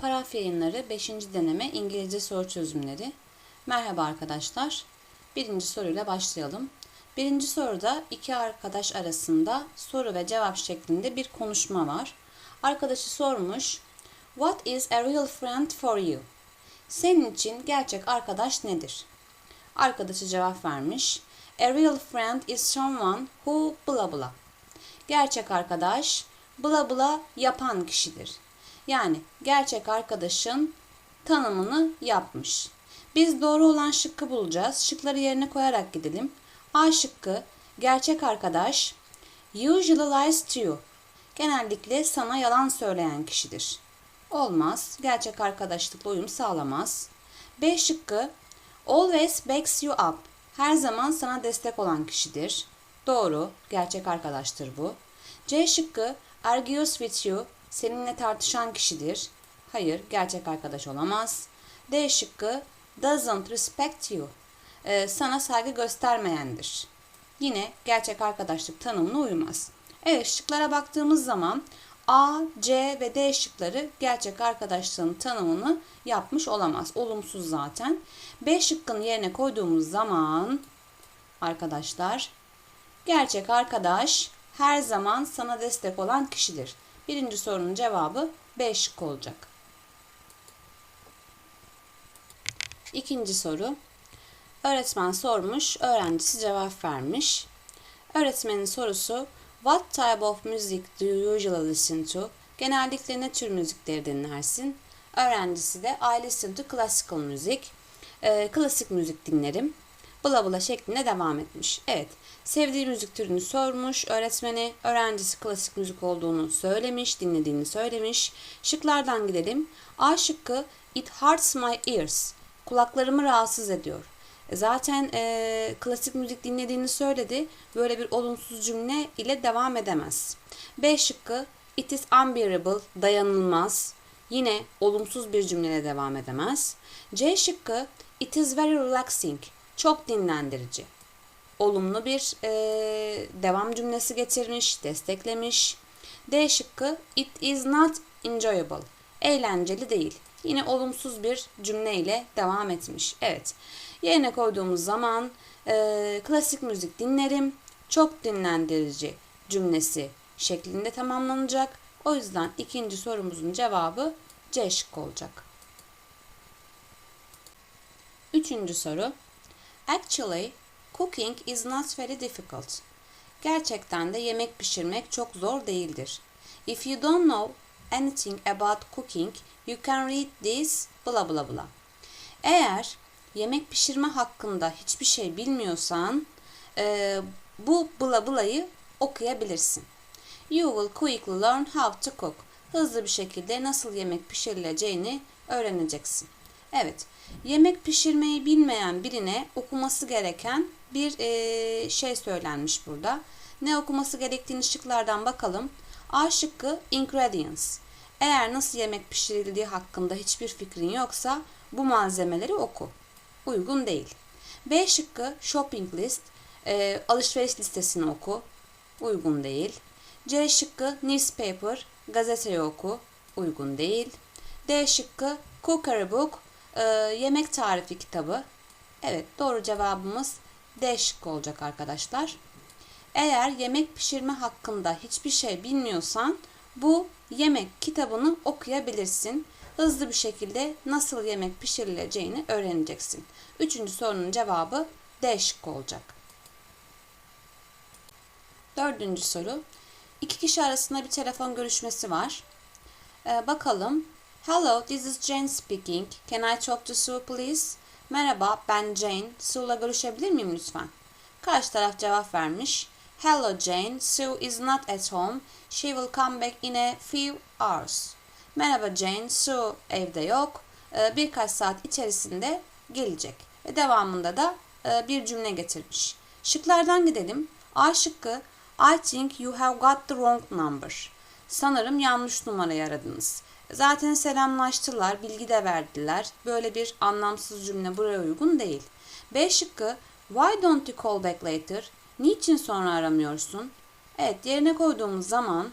Paraf yayınları 5. deneme İngilizce soru çözümleri. Merhaba arkadaşlar. Birinci soruyla başlayalım. Birinci soruda iki arkadaş arasında soru ve cevap şeklinde bir konuşma var. Arkadaşı sormuş, What is a real friend for you? Senin için gerçek arkadaş nedir? Arkadaşı cevap vermiş, A real friend is someone who bla bla. Gerçek arkadaş bla bla yapan kişidir. Yani gerçek arkadaşın tanımını yapmış. Biz doğru olan şıkkı bulacağız. Şıkları yerine koyarak gidelim. A şıkkı gerçek arkadaş usually lies to you. Genellikle sana yalan söyleyen kişidir. Olmaz. Gerçek arkadaşlıkla uyum sağlamaz. B şıkkı always backs you up. Her zaman sana destek olan kişidir. Doğru. Gerçek arkadaştır bu. C şıkkı argues with you. Seninle tartışan kişidir. Hayır, gerçek arkadaş olamaz. D şıkkı doesn't respect you. Ee, sana saygı göstermeyendir. Yine gerçek arkadaşlık tanımına uymaz. Evet, şıklara baktığımız zaman A, C ve D şıkları gerçek arkadaşlığın tanımını yapmış olamaz. Olumsuz zaten. B şıkkını yerine koyduğumuz zaman arkadaşlar gerçek arkadaş her zaman sana destek olan kişidir. Birinci sorunun cevabı B şıkkı olacak. İkinci soru. Öğretmen sormuş, öğrencisi cevap vermiş. Öğretmenin sorusu What type of music do you usually listen to? Genellikle ne tür müzikleri dinlersin? Öğrencisi de I listen to classical music. Ee, klasik müzik dinlerim. Bla bla şeklinde devam etmiş. Evet, sevdiği müzik türünü sormuş. Öğretmeni, öğrencisi klasik müzik olduğunu söylemiş, dinlediğini söylemiş. Şıklardan gidelim. A şıkkı It hurts my ears. Kulaklarımı rahatsız ediyor. E, Zaten e, klasik müzik dinlediğini söyledi. Böyle bir olumsuz cümle ile devam edemez. B şıkkı It is unbearable, dayanılmaz. Yine olumsuz bir cümleyle devam edemez. C şıkkı It is very relaxing, çok dinlendirici. Olumlu bir e, devam cümlesi getirmiş, desteklemiş. D şıkkı It is not enjoyable, eğlenceli değil. Yine olumsuz bir cümleyle devam etmiş. Evet. Yerine koyduğumuz zaman e, klasik müzik dinlerim, çok dinlendirici cümlesi şeklinde tamamlanacak. O yüzden ikinci sorumuzun cevabı C şıkkı olacak. Üçüncü soru. Actually, cooking is not very difficult. Gerçekten de yemek pişirmek çok zor değildir. If you don't know anything about cooking, you can read this bla bla bla. Eğer yemek pişirme hakkında hiçbir şey bilmiyorsan e, bu bla bla'yı okuyabilirsin. You will quickly learn how to cook. Hızlı bir şekilde nasıl yemek pişirileceğini öğreneceksin. Evet, yemek pişirmeyi bilmeyen birine okuması gereken bir e, şey söylenmiş burada. Ne okuması gerektiğini şıklardan bakalım. A şıkkı ingredients. Eğer nasıl yemek pişirildiği hakkında hiçbir fikrin yoksa bu malzemeleri oku. Uygun değil. B şıkkı shopping list. E, alışveriş listesini oku. Uygun değil. C şıkkı newspaper. Gazeteyi oku. Uygun değil. D şıkkı cookery book. E, yemek tarifi kitabı. Evet doğru cevabımız D şıkkı olacak arkadaşlar. Eğer yemek pişirme hakkında hiçbir şey bilmiyorsan bu yemek kitabını okuyabilirsin. Hızlı bir şekilde nasıl yemek pişirileceğini öğreneceksin. Üçüncü sorunun cevabı D şıkkı olacak. Dördüncü soru. İki kişi arasında bir telefon görüşmesi var. Ee, bakalım. Hello, this is Jane speaking. Can I talk to Sue please? Merhaba, ben Jane. Sue'la görüşebilir miyim lütfen? Karşı taraf cevap vermiş. Hello Jane, Sue is not at home. She will come back in a few hours. Merhaba Jane, Sue evde yok. Ee, Birkaç saat içerisinde gelecek. Ve devamında da e, bir cümle getirmiş. Şıklardan gidelim. A şıkkı I think you have got the wrong number. Sanırım yanlış numarayı aradınız. Zaten selamlaştılar, bilgi de verdiler. Böyle bir anlamsız cümle buraya uygun değil. B şıkkı Why don't you call back later? Niçin sonra aramıyorsun? Evet yerine koyduğumuz zaman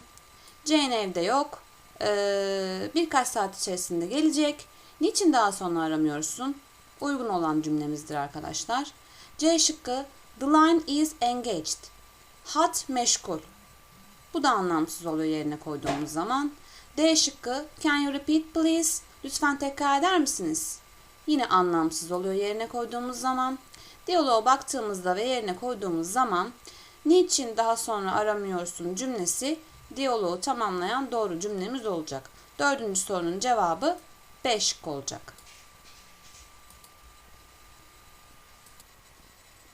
Jane evde yok. Ee, birkaç saat içerisinde gelecek. Niçin daha sonra aramıyorsun? Uygun olan cümlemizdir arkadaşlar. C şıkkı The line is engaged. Hat meşgul. Bu da anlamsız oluyor yerine koyduğumuz zaman. D şıkkı Can you repeat please? Lütfen tekrar eder misiniz? Yine anlamsız oluyor yerine koyduğumuz zaman. Diyaloğa baktığımızda ve yerine koyduğumuz zaman niçin daha sonra aramıyorsun cümlesi diyaloğu tamamlayan doğru cümlemiz olacak. Dördüncü sorunun cevabı B şıkkı olacak.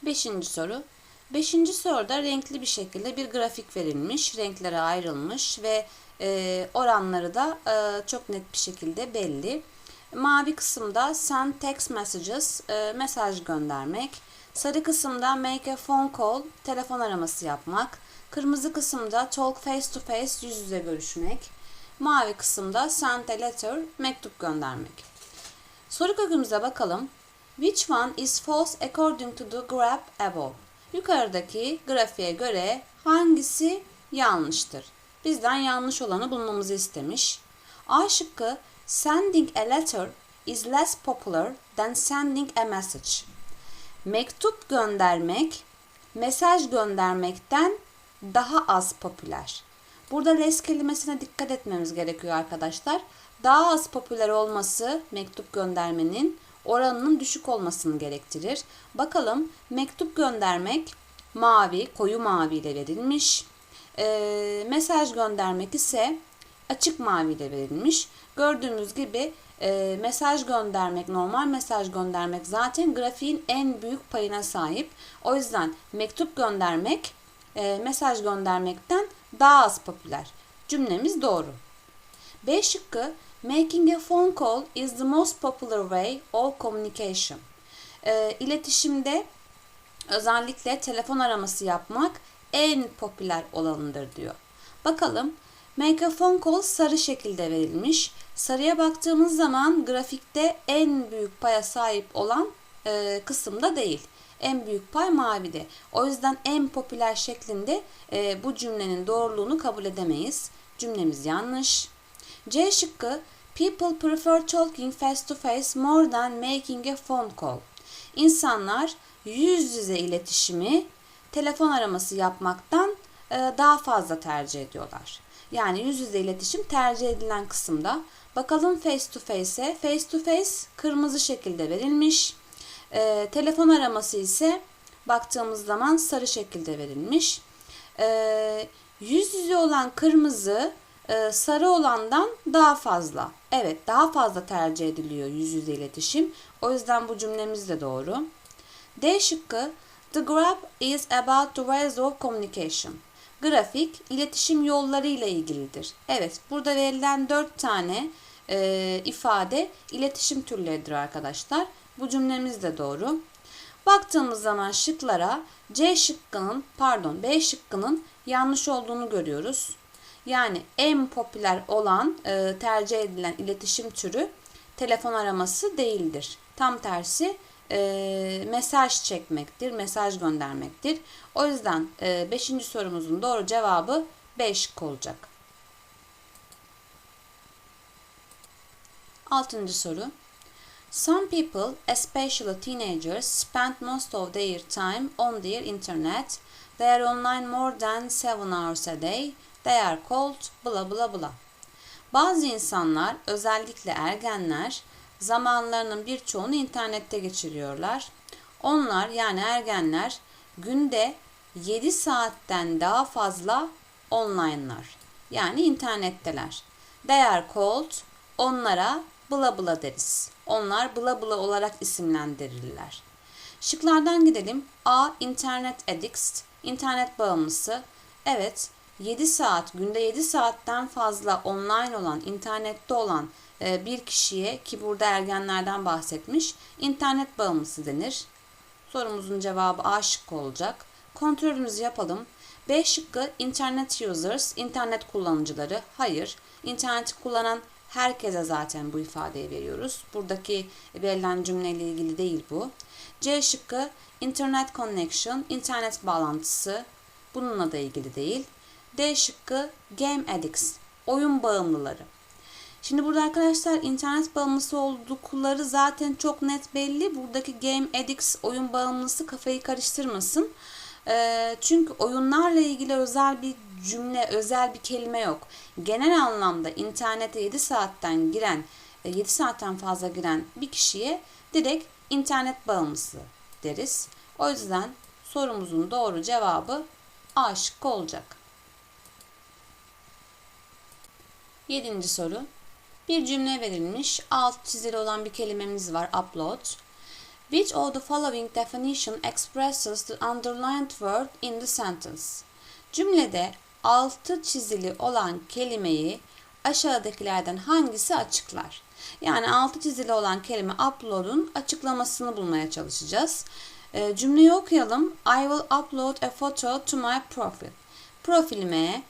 Beşinci soru. Beşinci soruda renkli bir şekilde bir grafik verilmiş. Renklere ayrılmış ve e, oranları da e, çok net bir şekilde belli. Mavi kısımda send text messages, e, mesaj göndermek. Sarı kısımda make a phone call, telefon araması yapmak. Kırmızı kısımda talk face to face, yüz yüze görüşmek. Mavi kısımda send a letter, mektup göndermek. Soru kökümüze bakalım. Which one is false according to the graph above? Yukarıdaki grafiğe göre hangisi yanlıştır? Bizden yanlış olanı bulmamızı istemiş. A şıkkı sending a letter is less popular than sending a message. Mektup göndermek mesaj göndermekten daha az popüler. Burada less kelimesine dikkat etmemiz gerekiyor arkadaşlar. Daha az popüler olması mektup göndermenin oranının düşük olmasını gerektirir. Bakalım mektup göndermek mavi, koyu mavi ile verilmiş. E, mesaj göndermek ise açık mavi ile verilmiş. Gördüğümüz gibi e, mesaj göndermek, normal mesaj göndermek zaten grafiğin en büyük payına sahip. O yüzden mektup göndermek e, mesaj göndermekten daha az popüler. Cümlemiz doğru. B şıkkı Making a phone call is the most popular way of communication. E, iletişimde özellikle telefon araması yapmak en popüler olanıdır diyor. Bakalım phone call sarı şekilde verilmiş. Sarıya baktığımız zaman grafikte en büyük paya sahip olan e, kısımda değil. En büyük pay mavide. O yüzden en popüler şeklinde e, bu cümlenin doğruluğunu kabul edemeyiz. Cümlemiz yanlış. C şıkkı People prefer talking face to face more than making a phone call. İnsanlar yüz yüze iletişimi telefon araması yapmaktan e, daha fazla tercih ediyorlar. Yani yüz yüze iletişim tercih edilen kısımda. Bakalım face to face'e. Face to face kırmızı şekilde verilmiş. E, telefon araması ise baktığımız zaman sarı şekilde verilmiş. E, yüz yüze olan kırmızı e, sarı olandan daha fazla. Evet daha fazla tercih ediliyor yüz yüze iletişim. O yüzden bu cümlemiz de doğru. D şıkkı The graph is about the ways of communication. Grafik iletişim yolları ile ilgilidir. Evet burada verilen dört tane e, ifade iletişim türleridir arkadaşlar. Bu cümlemiz de doğru. Baktığımız zaman şıklara C şıkkının pardon B şıkkının yanlış olduğunu görüyoruz. Yani en popüler olan e, tercih edilen iletişim türü telefon araması değildir. Tam tersi e, mesaj çekmektir, mesaj göndermektir. O yüzden 5. E, sorumuzun doğru cevabı 5 olacak. 6. soru. Some people, especially teenagers, spend most of their time on their internet. They are online more than 7 hours a day. They are called bla bla bla. Bazı insanlar, özellikle ergenler, zamanlarının birçoğunu internette geçiriyorlar. Onlar yani ergenler günde 7 saatten daha fazla online'lar. Yani internetteler. They are called onlara bla bla deriz. Onlar bla bla olarak isimlendirilirler. Şıklardan gidelim. A. internet addicts. internet bağımlısı. Evet 7 saat, günde 7 saatten fazla online olan, internette olan bir kişiye ki burada ergenlerden bahsetmiş, internet bağımlısı denir. Sorumuzun cevabı A şıkkı olacak. Kontrolümüzü yapalım. B şıkkı internet users, internet kullanıcıları. Hayır, interneti kullanan herkese zaten bu ifadeyi veriyoruz. Buradaki verilen cümleyle ilgili değil bu. C şıkkı internet connection, internet bağlantısı. Bununla da ilgili değil. D şıkkı game addicts, oyun bağımlıları. Şimdi burada arkadaşlar internet bağımlısı oldukları zaten çok net belli. Buradaki game addicts oyun bağımlısı kafayı karıştırmasın. Ee, çünkü oyunlarla ilgili özel bir cümle, özel bir kelime yok. Genel anlamda internete 7 saatten giren, 7 e, saatten fazla giren bir kişiye direkt internet bağımlısı deriz. O yüzden sorumuzun doğru cevabı A şıkkı olacak. Yedinci soru. Bir cümle verilmiş. Alt çizili olan bir kelimemiz var. Upload. Which of the following definition expresses the underlined word in the sentence? Cümlede altı çizili olan kelimeyi aşağıdakilerden hangisi açıklar? Yani altı çizili olan kelime upload'un açıklamasını bulmaya çalışacağız. E, cümleyi okuyalım. I will upload a photo to my profile. Profilime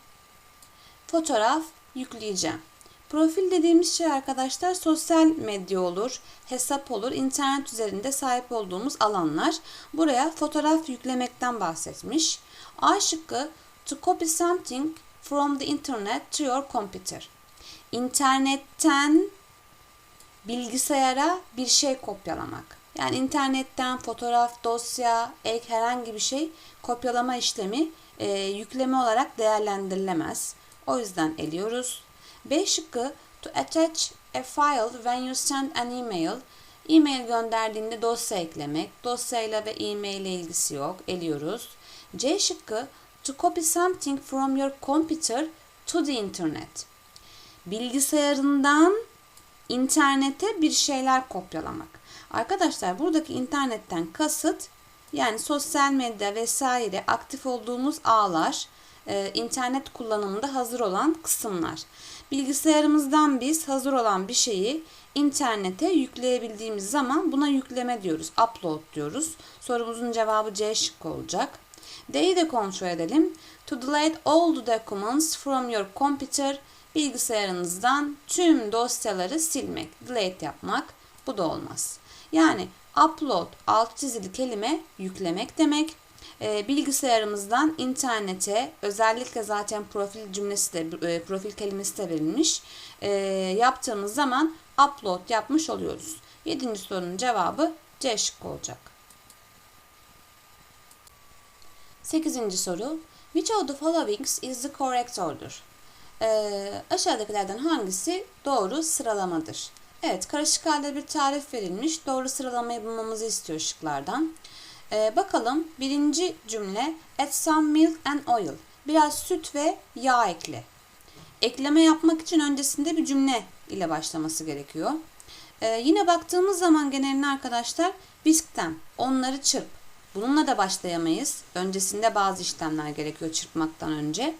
fotoğraf yükleyeceğim. Profil dediğimiz şey arkadaşlar sosyal medya olur, hesap olur, internet üzerinde sahip olduğumuz alanlar. Buraya fotoğraf yüklemekten bahsetmiş. A şıkkı to copy something from the internet to your computer. İnternetten bilgisayara bir şey kopyalamak. Yani internetten fotoğraf, dosya, ek herhangi bir şey kopyalama işlemi e, yükleme olarak değerlendirilemez. O yüzden eliyoruz. B şıkkı to attach a file when you send an email. E-mail gönderdiğinde dosya eklemek. Dosyayla ve e-mail ile ilgisi yok. Eliyoruz. C şıkkı to copy something from your computer to the internet. Bilgisayarından internete bir şeyler kopyalamak. Arkadaşlar buradaki internetten kasıt yani sosyal medya vesaire aktif olduğumuz ağlar, e, internet kullanımında hazır olan kısımlar. Bilgisayarımızdan biz hazır olan bir şeyi internete yükleyebildiğimiz zaman buna yükleme diyoruz. Upload diyoruz. Sorumuzun cevabı C şıkkı olacak. D'yi de kontrol edelim. To delete all the documents from your computer bilgisayarınızdan tüm dosyaları silmek, delete yapmak bu da olmaz. Yani upload alt çizili kelime yüklemek demek. E, bilgisayarımızdan internete özellikle zaten profil cümlesi de e, profil kelimesi de verilmiş. E, yaptığımız zaman upload yapmış oluyoruz. Yedinci sorunun cevabı C şıkkı olacak. Sekizinci soru. Which of the following is the correct order? e, aşağıdakilerden hangisi doğru sıralamadır? Evet karışık halde bir tarif verilmiş. Doğru sıralamayı bulmamızı istiyor şıklardan. E, bakalım birinci cümle add some milk and oil. Biraz süt ve yağ ekle. Ekleme yapmak için öncesinde bir cümle ile başlaması gerekiyor. Ee, yine baktığımız zaman geneline arkadaşlar biskten onları çırp. Bununla da başlayamayız. Öncesinde bazı işlemler gerekiyor çırpmaktan önce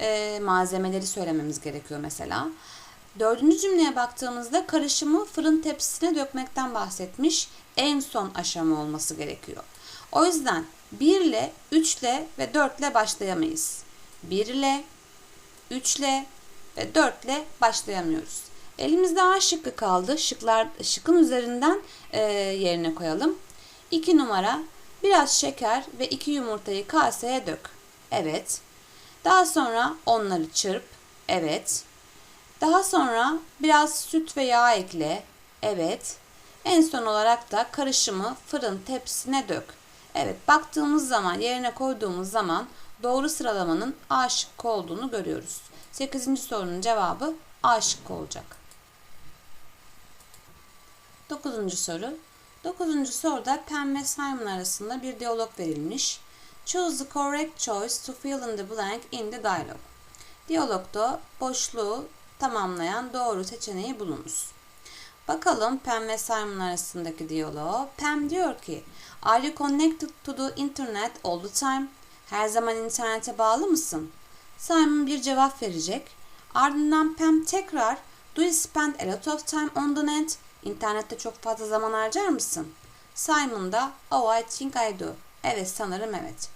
e, malzemeleri söylememiz gerekiyor mesela. Dördüncü cümleye baktığımızda karışımı fırın tepsisine dökmekten bahsetmiş. En son aşama olması gerekiyor. O yüzden 1 ile, 3 ile ve 4 ile başlayamayız. 1 ile, 3 ile ve 4 ile başlayamıyoruz. Elimizde A şıkkı kaldı. Şıklar, şıkkın üzerinden e, yerine koyalım. 2 numara biraz şeker ve 2 yumurtayı kaseye dök. Evet. Daha sonra onları çırp. Evet. Daha sonra biraz süt ve yağ ekle. Evet. En son olarak da karışımı fırın tepsisine dök. Evet baktığımız zaman yerine koyduğumuz zaman doğru sıralamanın A şıkkı olduğunu görüyoruz. 8. sorunun cevabı A şıkkı olacak. 9. soru. 9. soruda Pam ve Simon arasında bir diyalog verilmiş. Choose the correct choice to fill in the blank in the dialogue. Diyalogda boşluğu tamamlayan doğru seçeneği bulunuz. Bakalım Pam ve Simon arasındaki diyalog. Pam diyor ki, Are you connected to the internet all the time? Her zaman internete bağlı mısın? Simon bir cevap verecek. Ardından Pam tekrar, Do you spend a lot of time on the net? İnternette çok fazla zaman harcar mısın? Simon da, Oh I think I do. Evet sanırım evet.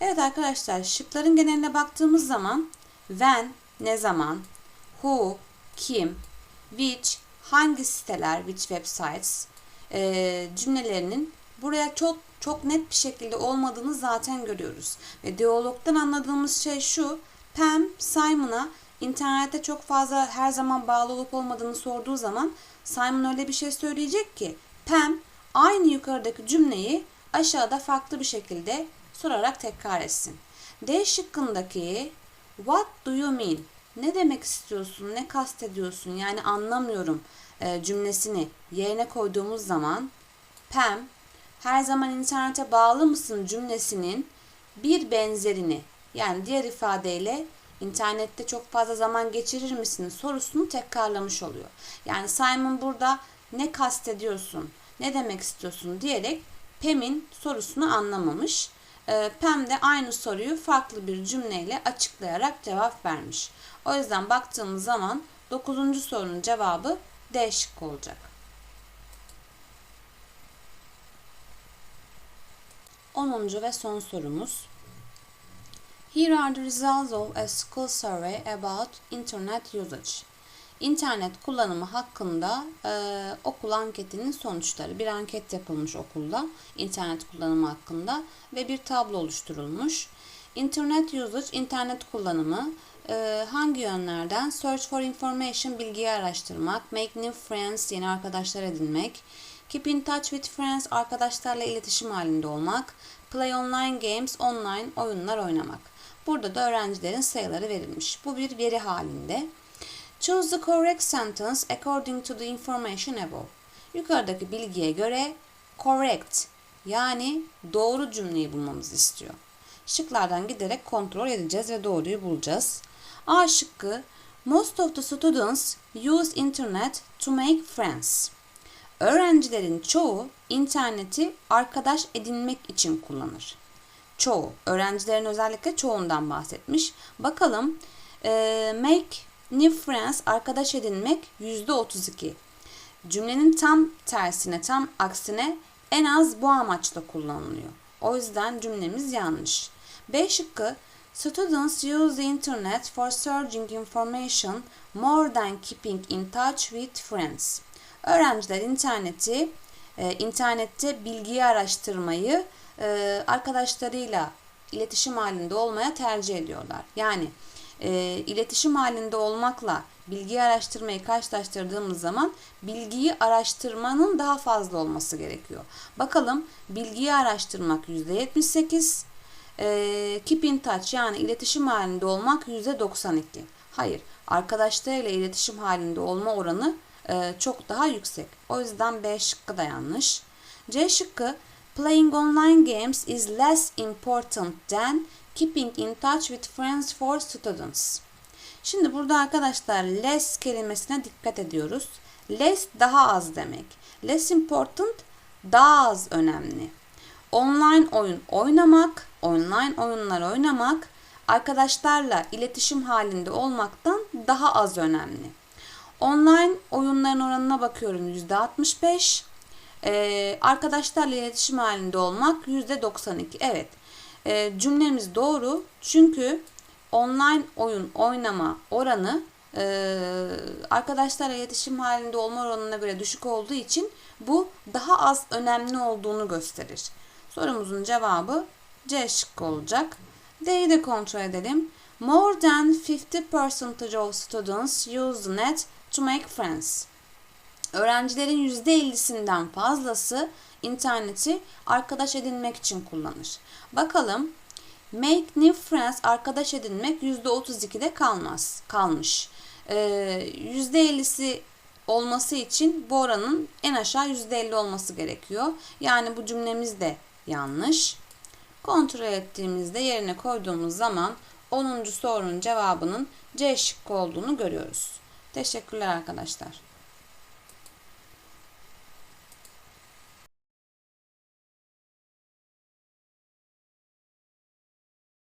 Evet arkadaşlar şıkların geneline baktığımız zaman when ne zaman, who kim, which hangi siteler, which websites e, cümlelerinin buraya çok çok net bir şekilde olmadığını zaten görüyoruz. Ve diyalogdan anladığımız şey şu. Pam Simon'a internette çok fazla her zaman bağlı olup olmadığını sorduğu zaman Simon öyle bir şey söyleyecek ki Pam aynı yukarıdaki cümleyi aşağıda farklı bir şekilde sorarak tekrar etsin. D şıkkındaki What do you mean? Ne demek istiyorsun? Ne kastediyorsun? Yani anlamıyorum e, cümlesini yerine koyduğumuz zaman Pam her zaman internete bağlı mısın cümlesinin bir benzerini yani diğer ifadeyle internette çok fazla zaman geçirir misin sorusunu tekrarlamış oluyor. Yani Simon burada ne kastediyorsun, ne demek istiyorsun diyerek Pam'in sorusunu anlamamış. Ee, Pam de aynı soruyu farklı bir cümleyle açıklayarak cevap vermiş. O yüzden baktığımız zaman 9. sorunun cevabı D şıkkı olacak. 10. ve son sorumuz. Here are the results of a school survey about internet usage. İnternet kullanımı hakkında e, okul anketinin sonuçları. Bir anket yapılmış okulda internet kullanımı hakkında ve bir tablo oluşturulmuş. Internet usage, internet kullanımı hangi yönlerden? Search for information, bilgiyi araştırmak, make new friends, yeni arkadaşlar edinmek, keep in touch with friends, arkadaşlarla iletişim halinde olmak, play online games, online oyunlar oynamak. Burada da öğrencilerin sayıları verilmiş. Bu bir veri halinde. Choose the correct sentence according to the information above. Yukarıdaki bilgiye göre correct yani doğru cümleyi bulmamızı istiyor. Şıklardan giderek kontrol edeceğiz ve doğruyu bulacağız. A şıkkı Most of the students use internet to make friends. Öğrencilerin çoğu interneti arkadaş edinmek için kullanır. Çoğu. Öğrencilerin özellikle çoğundan bahsetmiş. Bakalım e, make new friends arkadaş edinmek %32. Cümlenin tam tersine, tam aksine en az bu amaçla kullanılıyor. O yüzden cümlemiz yanlış. B şıkkı Students use the internet for searching information more than keeping in touch with friends. Öğrenciler interneti, e, internette bilgiyi araştırmayı e, arkadaşlarıyla iletişim halinde olmaya tercih ediyorlar. Yani e, iletişim halinde olmakla bilgiyi araştırmayı karşılaştırdığımız zaman bilgiyi araştırmanın daha fazla olması gerekiyor. Bakalım bilgiyi araştırmak %78, e, keep in touch yani iletişim halinde olmak %92. Hayır, arkadaşlarıyla iletişim halinde olma oranı e, çok daha yüksek. O yüzden B şıkkı da yanlış. C şıkkı Playing online games is less important than keeping in touch with friends for students. Şimdi burada arkadaşlar less kelimesine dikkat ediyoruz. Less daha az demek. Less important daha az önemli. Online oyun oynamak, online oyunlar oynamak arkadaşlarla iletişim halinde olmaktan daha az önemli. Online oyunların oranına bakıyorum %65. Ee, arkadaşlarla iletişim halinde olmak %92. Evet e, cümlemiz doğru. Çünkü online oyun oynama oranı e, arkadaşlarla iletişim halinde olma oranına göre düşük olduğu için bu daha az önemli olduğunu gösterir. Sorumuzun cevabı C şıkkı olacak. D'yi de kontrol edelim. More than 50% of students use the net to make friends. Öğrencilerin %50'sinden fazlası interneti arkadaş edinmek için kullanır. Bakalım make new friends arkadaş edinmek %32'de kalmaz, kalmış. Ee, %50'si olması için bu oranın en aşağı %50 olması gerekiyor. Yani bu cümlemiz de yanlış. Kontrol ettiğimizde yerine koyduğumuz zaman 10. sorunun cevabının C şıkkı olduğunu görüyoruz. Teşekkürler arkadaşlar.